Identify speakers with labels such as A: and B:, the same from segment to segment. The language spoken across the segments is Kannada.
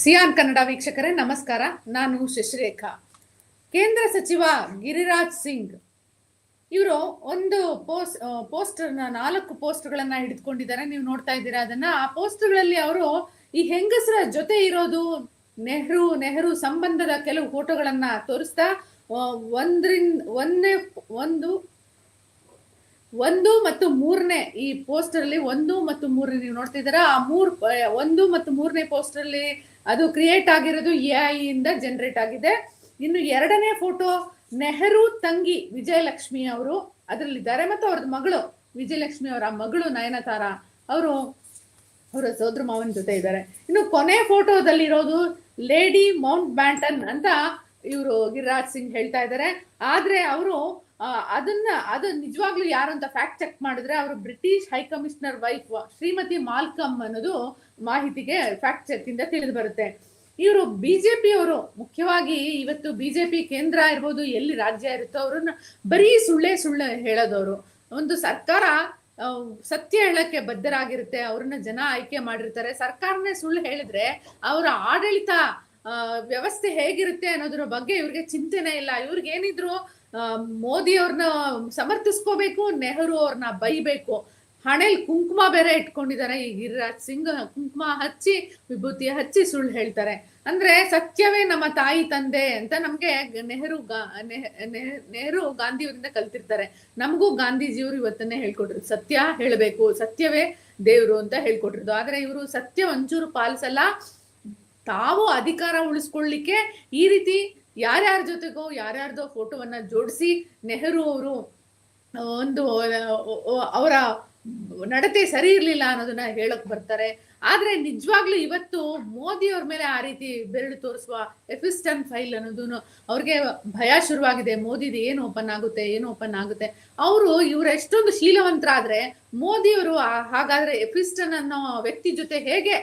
A: ಸಿಯಾನ್ ಕನ್ನಡ ವೀಕ್ಷಕರೇ, ನಮಸ್ಕಾರ. ನಾನು ಶಶಿರೇಖಾ. ಕೇಂದ್ರ ಸಚಿವ ಗಿರಿರಾಜ್ ಸಿಂಗ್ ಇವರು ಒಂದು ಪೋಸ್ಟ್ ಪೋಸ್ಟರ್ನ, ನಾಲ್ಕು ಪೋಸ್ಟ್ಗಳನ್ನ ಹಿಡಿದುಕೊಂಡಿದ್ದಾರೆ. ನೀವು ನೋಡ್ತಾ ಇದ್ದೀರಾ ಅದನ್ನ. ಆ ಪೋಸ್ಟ್ಗಳಲ್ಲಿ ಅವರು ಈ ಹೆಂಗಸರ ಜೊತೆ ಇರೋದು, ನೆಹರು ನೆಹರು ಸಂಬಂಧದ ಕೆಲವು ಫೋಟೋಗಳನ್ನ ತೋರಿಸ್ತಾ ಒಂದ್ರಿಂದ, ಒಂದೇ ಒಂದು ಒಂದು ಮತ್ತು ಮೂರನೇ ಈ ಪೋಸ್ಟರ್ ಅಲ್ಲಿ ಒಂದು ಮತ್ತು ಮೂರನೇ ನೀವು ನೋಡ್ತಿದ್ದೀರಾ ಆ ಮೂರ್ ಒಂದು ಮತ್ತು ಮೂರನೇ ಪೋಸ್ಟರ್ ಅಲ್ಲಿ ಅದು ಕ್ರಿಯೇಟ್ ಆಗಿರೋದು ಎ ಇಂದ ಜನರೇಟ್ ಆಗಿದೆ. ಇನ್ನು ಎರಡನೇ ಫೋಟೋ ನೆಹರು ತಂಗಿ ವಿಜಯಲಕ್ಷ್ಮಿ ಅವರು ಅದರಲ್ಲಿದ್ದಾರೆ. ಮತ್ತು ಅವ್ರದ್ದು ಮಗಳು ವಿಜಯಲಕ್ಷ್ಮಿ ಅವರ ಮಗಳು ನಯನತಾರ ಅವರು ಅವರ ಸೋದ್ರ ಮಾವನ ಜೊತೆ ಇದ್ದಾರೆ. ಇನ್ನು ಕೊನೆ ಫೋಟೋದಲ್ಲಿರೋದು ಲೇಡಿ ಮೌಂಟ್ ಬ್ಯಾಂಟನ್ ಅಂತ ಇವರು ಗಿರಿರಾಜ್ ಸಿಂಗ್ ಹೇಳ್ತಾ ಇದ್ದಾರೆ ಆದ್ರೆ ಅವರು ಅದನ್ನ, ಅದು ನಿಜವಾಗ್ಲೂ ಯಾರು ಅಂತ ಫ್ಯಾಕ್ಟ್ ಚೆಕ್ ಮಾಡಿದ್ರೆ ಅವರು British high commissioner wife Shrimati Malcolm ಅನ್ನೋದು ಮಾಹಿತಿಗೆ ಫ್ಯಾಕ್ಟ್ ಚೆಕ್ ಇಂದ ತಿಳಿದು ಬರುತ್ತೆ. ಇವರು ಬಿಜೆಪಿ ಅವರು, ಮುಖ್ಯವಾಗಿ ಇವತ್ತು ಬಿಜೆಪಿ ಕೇಂದ್ರ ಇರ್ಬೋದು, ಎಲ್ಲಿ ರಾಜ್ಯ ಇರುತ್ತೋ ಅವ್ರನ್ನ ಬರೀ ಸುಳ್ಳೆ ಸುಳ್ಳು ಹೇಳೋದವರು. ಒಂದು ಸರ್ಕಾರ ಸತ್ಯ ಹೇಳಕ್ಕೆ ಬದ್ಧರಾಗಿರುತ್ತೆ, ಅವ್ರನ್ನ ಜನ ಆಯ್ಕೆ ಮಾಡಿರ್ತಾರೆ. ಸರ್ಕಾರನೇ ಸುಳ್ಳು ಹೇಳಿದ್ರೆ ಅವರ ಆಡಳಿತ ವ್ಯವಸ್ಥೆ ಹೇಗಿರುತ್ತೆ ಅನ್ನೋದ್ರ ಬಗ್ಗೆ ಇವ್ರಿಗೆ ಚಿಂತನೆ ಇಲ್ಲ. ಇವ್ರಿಗೆ ಏನಿದ್ರು ಮೋದಿ ಅವ್ರನ್ನ ಸಮರ್ಥಿಸ್ಕೋಬೇಕು, ನೆಹರು ಅವ್ರನ್ನ ಬೈಬೇಕು. ಹಣೆಲ್ ಕುಂಕುಮ ಬೇರೆ ಇಟ್ಕೊಂಡಿದ್ದಾರೆ ಈ ಗಿರಿರಾಜ್ ಸಿಂಗ್ ಕುಂಕುಮ ಹಚ್ಚಿ, ವಿಭೂತಿ ಹಚ್ಚಿ ಸುಳ್ಳು ಹೇಳ್ತಾರೆ. ಅಂದ್ರೆ ಸತ್ಯವೇ ನಮ್ಮ ತಾಯಿ ತಂದೆ ಅಂತ ನಮ್ಗೆ ನೆಹರು ಗಾ- ನೆಹ- ನೆಹ- ನೆಹರು ಗಾಂಧಿಯವರಿಂದ ಕಲ್ತಿರ್ತಾರೆ. ನಮಗೂ ಗಾಂಧೀಜಿಯವರು ಇವತ್ತನ್ನೇ ಹೇಳ್ಕೊಟ್ರು. ಸತ್ಯ ಹೇಳಬೇಕು. ಸತ್ಯವೇ ದೇವ್ರು ಅಂತ ಹೇಳ್ಕೊಟ್ಟಿರೋದು ಆದ್ರೆ ಇವರು ಸತ್ಯ ಒಂಚೂರು ಪಾಲಿಸಲ್ಲ. ತಾವು ಅಧಿಕಾರ ಉಳಿಸ್ಕೊಳ್ಳಿಕ್ಕೆ ಈ ರೀತಿ ಯಾರ್ಯಾರ ಜೊತೆಗೋ ಯಾರ್ಯಾರ್ದೋ ಫೋಟೋವನ್ನ ಜೋಡಿಸಿ ನೆಹರು ಅವರು ಒಂದು ಅವರ ನಡತೆ ಸರಿ ಇರ್ಲಿಲ್ಲ ಅನ್ನೋದನ್ನ ಹೇಳಕ್ ಬರ್ತಾರೆ. ಆದ್ರೆ ನಿಜವಾಗ್ಲೂ ಇವತ್ತು ಮೋದಿ ಅವ್ರ ಮೇಲೆ ಆ ರೀತಿ ಬೆರಳು ತೋರಿಸುವ ಎಫಿಸ್ಟನ್ ಫೈಲ್ ಅನ್ನೋದು ಅವ್ರಿಗೆ ಭಯ ಶುರುವಾಗಿದೆ. ಮೋದಿದು ಏನು ಓಪನ್ ಆಗುತ್ತೆ, ಏನು ಓಪನ್ ಆಗುತ್ತೆ. ಅವರು ಇವ್ರ ಎಷ್ಟೊಂದು ಶೀಲವಂತರಾದ್ರೆ ಮೋದಿ ಅವರು ಹಾಗಾದ್ರೆ ಎಫಿಸ್ಟನ್ ಅನ್ನೋ ವ್ಯಕ್ತಿ ಜೊತೆ ಹೇಗೆ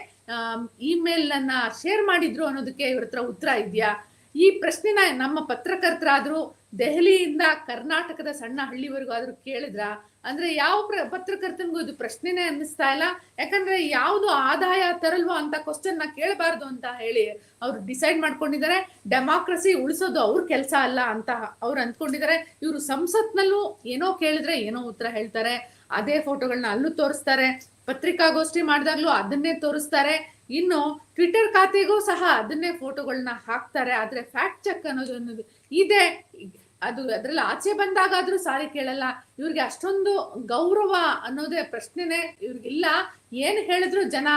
A: ಇಮೇಲ್ ಅನ್ನ ಶೇರ್ ಮಾಡಿದ್ರು ಅನ್ನೋದಕ್ಕೆ ಇವ್ರ ಹತ್ರ ಉತ್ತರ ಇದೆಯಾ? ಈ ಪ್ರಶ್ನೆನ ನಮ್ಮ ಪತ್ರಕರ್ತರಾದ್ರೂ ದೆಹಲಿಯಿಂದ ಕರ್ನಾಟಕದ ಸಣ್ಣ ಹಳ್ಳಿವರೆಗೂ ಆದ್ರೂ ಕೇಳಿದ್ರ? ಅಂದ್ರೆ ಯಾವ ಪ್ರ, ಪತ್ರಕರ್ತನಿಗೂ ಇದು ಪ್ರಶ್ನೆನೇ ಅನ್ನಿಸ್ತಾ ಇಲ್ಲ. ಯಾಕಂದ್ರೆ ಯಾವುದು ಆದಾಯ ತರಲ್ವೋ ಅಂತ ಕ್ವಶನ್ನ ಕೇಳಬಾರ್ದು ಅಂತ ಹೇಳಿ ಅವ್ರು ಡಿಸೈಡ್ ಮಾಡ್ಕೊಂಡಿದ್ದಾರೆ. ಡೆಮಾಕ್ರಸಿ ಉಳಿಸೋದು ಅವ್ರ ಕೆಲಸ ಅಲ್ಲ ಅಂತ ಅವ್ರು ಅಂದ್ಕೊಂಡಿದ್ದಾರೆ. ಇವರು ಸಂಸತ್ನಲ್ಲೂ ಏನೋ ಕೇಳಿದ್ರೆ ಏನೋ ಉತ್ತರ ಹೇಳ್ತಾರೆ. ಅದೇ ಫೋಟೋಗಳನ್ನ ಅಲ್ಲೂ ತೋರಿಸ್ತಾರೆ. ಪತ್ರಿಕಾಗೋಷ್ಠಿ ಮಾಡಿದಾಗ್ಲೂ ಅದನ್ನೇ ತೋರಿಸ್ತಾರೆ. ಇನ್ನು ಟ್ವಿಟರ್ ಖಾತೆಗೂ ಸಹ ಅದನ್ನೇ ಫೋಟೋಗಳನ್ನ ಹಾಕ್ತಾರೆ. ಆದ್ರೆ ಫ್ಯಾಕ್ಟ್ ಚೆಕ್ ಅನ್ನೋದು ಅನ್ನೋದು ಇದೆ. ಅದು ಅದ್ರಲ್ಲಿ ಆಚೆ ಬಂದಾಗಾದ್ರೂ ಸಾರಿ ಕೇಳಲ್ಲ. ಇವ್ರಿಗೆ ಅಷ್ಟೊಂದು ಗೌರವ ಅನ್ನೋದೇ ಪ್ರಶ್ನೆನೇ ಇವ್ರಿಗಿಲ್ಲ. ಏನ್ ಹೇಳಿದ್ರು ಜನ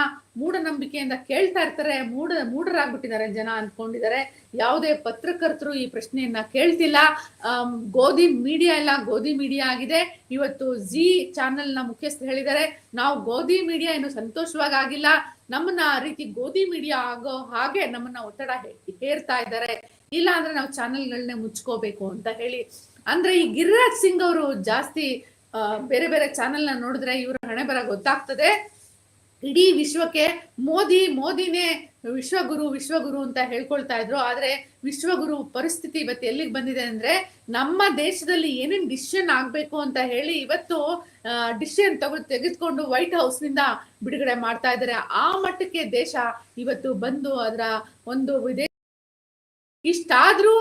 A: ಮೂಢನಂಬಿಕೆಯಿಂದ ಕೇಳ್ತಾ ಇರ್ತಾರೆ, ಮೂಢ, ಮೂಢರಾಗ್ಬಿಟ್ಟಿದ್ದಾರೆ ಜನ ಅನ್ಕೊಂಡಿದ್ದಾರೆ. ಯಾವುದೇ ಪತ್ರಕರ್ತರು ಈ ಪ್ರಶ್ನೆಯನ್ನ ಕೇಳ್ತಿಲ್ಲ. ಗೋಧಿ ಮೀಡಿಯಾ ಎಲ್ಲ ಗೋಧಿ ಮೀಡಿಯಾ ಆಗಿದೆ. ಇವತ್ತು ಜಿ ಚಾನೆಲ್ನ ಮುಖ್ಯಸ್ಥರು ಮುಖ್ಯಸ್ಥ ಹೇಳಿದ್ದಾರೆ, ನಾವು ಗೋಧಿ ಮೀಡಿಯಾ ಏನು ಸಂತೋಷವಾಗಿ ಆಗಿಲ್ಲ. ನಮ್ಮನ್ನ ಆ ರೀತಿ ಗೋಧಿ ಮೀಡಿಯಾ ಆಗೋ ಹಾಗೆ ನಮ್ಮನ್ನ ಒತ್ತಡ ಹೇರ್ತಾ ಇದ್ದಾರೆ. ಇಲ್ಲ ಅಂದ್ರೆ ನಾವು ಚಾನೆಲ್ಗಳನ್ನೇ ಮುಚ್ಕೋಬೇಕು ಅಂತ ಹೇಳಿ. ಅಂದ್ರೆ ಈ ಗಿರಿರಾಜ್ ಸಿಂಗ್ ಅವರು ಜಾಸ್ತಿ ಬೇರೆ ಬೇರೆ ಚಾನೆಲ್ನ ನೋಡಿದ್ರೆ ಇವ್ರ ಹಣೆ ಬರ ಗೊತ್ತಾಗ್ತದೆ. ಇಡೀ ವಿಶ್ವಕ್ಕೆ ಮೋದಿ, ಮೋದಿನೇ ವಿಶ್ವಗುರು ವಿಶ್ವಗುರು ಅಂತ ಹೇಳ್ಕೊಳ್ತಾ ಇದ್ರು. ಆದ್ರೆ ವಿಶ್ವಗುರು ಪರಿಸ್ಥಿತಿ ಇವತ್ತು ಎಲ್ಲಿಗೆ ಬಂದಿದೆ ಅಂದ್ರೆ ನಮ್ಮ ದೇಶದಲ್ಲಿ ಏನೇನ್ ಡಿಸಿಷನ್ ಆಗ್ಬೇಕು ಅಂತ ಹೇಳಿ ಇವತ್ತು ಡಿಸಿಷನ್ ತಗೊ, ತೆಗೆದುಕೊಂಡು ವೈಟ್ ಹೌಸ್ನಿಂದ ಬಿಡುಗಡೆ ಮಾಡ್ತಾ ಇದ್ದಾರೆ. ಆ ಮಟ್ಟಕ್ಕೆ ದೇಶ ಇವತ್ತು ಬಂದು ಅದರ ಒಂದು ವಿದೇಶ ಇಷ್ಟಾದ್ರೂ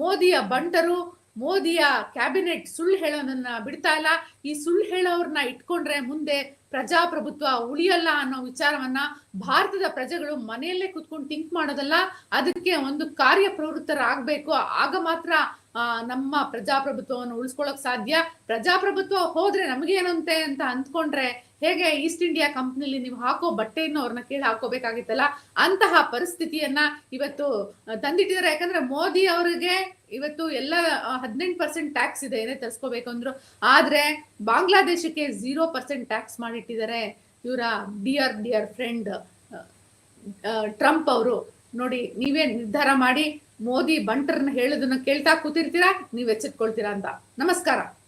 A: ಮೋದಿಯ ಬಂಟರು, ಮೋದಿಯ ಕ್ಯಾಬಿನೆಟ್ ಸುಳ್ಳು ಹೇಳೋದನ್ನ ಬಿಡ್ತಾ ಇಲ್ಲ. ಈ ಸುಳ್ಳು ಹೇಳೋರ್ನ ಇಟ್ಕೊಂಡ್ರೆ ಮುಂದೆ ಪ್ರಜಾಪ್ರಭುತ್ವ ಉಳಿಯಲ್ಲ ಅನ್ನೋ ವಿಚಾರವನ್ನ ಭಾರತದ ಪ್ರಜೆಗಳು ಮನೆಯಲ್ಲೇ ಕುತ್ಕೊಂಡು ಥಿಂಕ್ ಮಾಡೋದಲ್ಲ, ಅದಕ್ಕೆ ಒಂದು ಕಾರ್ಯ ಪ್ರವೃತ್ತರಾಗಬೇಕು ಆಗ ಮಾತ್ರ ನಮ್ಮ ಪ್ರಜಾಪ್ರಭುತ್ವವನ್ನು ಉಳಿಸ್ಕೊಳಕ್ ಸಾಧ್ಯ? ಪ್ರಜಾಪ್ರಭುತ್ವ ಹೋದ್ರೆ ನಮಗೇನಂತೆ ಅಂತ ಅಂದ್ಕೊಂಡ್ರೆ ಹೇಗೆ ಈಸ್ಟ್ ಇಂಡಿಯಾ ಕಂಪ್ನಿಲಿ ನೀವು ಹಾಕೋ ಬಟ್ಟೆಯನ್ನು ಅವ್ರನ್ನ ಕೇಳಿ ಹಾಕೋಬೇಕಾಗಿತ್ತಲ್ಲ ಅಂತಹ ಪರಿಸ್ಥಿತಿಯನ್ನ ಇವತ್ತು ಆ, ತಂದಿಟ್ಟಿದ್ದಾರೆ. ಯಾಕಂದ್ರೆ ಮೋದಿ ಅವರಿಗೆ ಇವತ್ತು ಎಲ್ಲ ಹದಿನೆಂಟು ಪರ್ಸೆಂಟ್ ಟ್ಯಾಕ್ಸ್ ಇದೆ ಏನೇ ತರಿಸ್ಕೋಬೇಕು ಅಂದ್ರು. ಆದ್ರೆ ಬಾಂಗ್ಲಾದೇಶಕ್ಕೆ ಝೀರೋ ಪರ್ಸೆಂಟ್ ಟ್ಯಾಕ್ಸ್ ಮಾಡಿಟ್ಟಿದ್ದಾರೆ. ಇವರ ಡಿಯರ್ ಡಿಯರ್ ಫ್ರೆಂಡ್ ಟ್ರಂಪ್ ಅವರು. ನೋಡಿ ನೀವೇ ನಿರ್ಧಾರ ಮಾಡಿ ಮೋದಿ ಬಂಟರ್ನ ಹೇಳೋದನ್ನ ಕೇಳ್ತಾ ಕೂತಿರ್ತೀರಾ ನೀವ್ ಎಚ್ಚೆತ್ಕೊಳ್ತೀರಾ ಅಂತ. ನಮಸ್ಕಾರ.